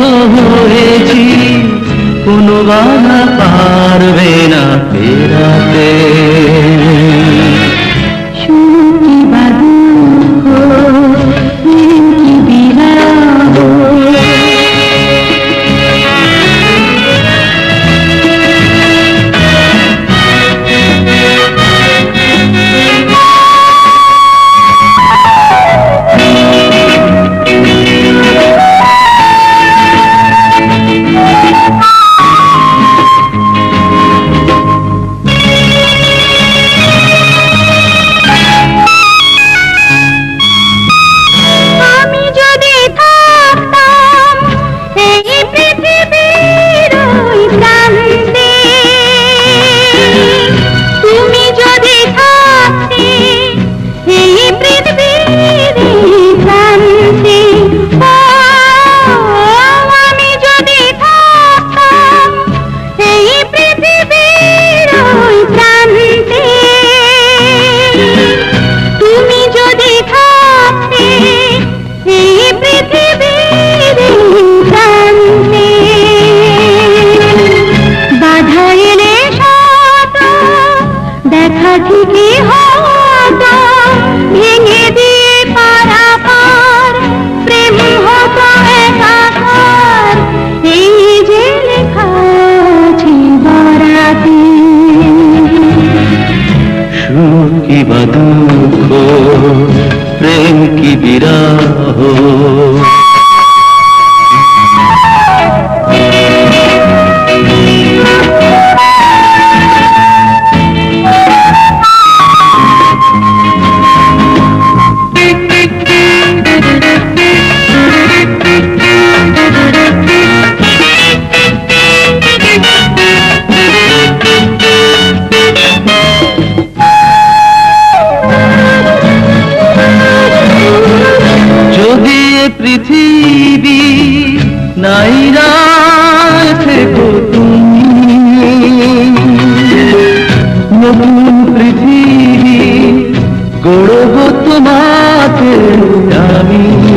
হয়েছি কোনো গানা পারবে না ফেরাতে। বিরাহ পৃথিবী নাই থেকো তুমি। নতুন পৃথিবী গড়ব তোমাকে আমি।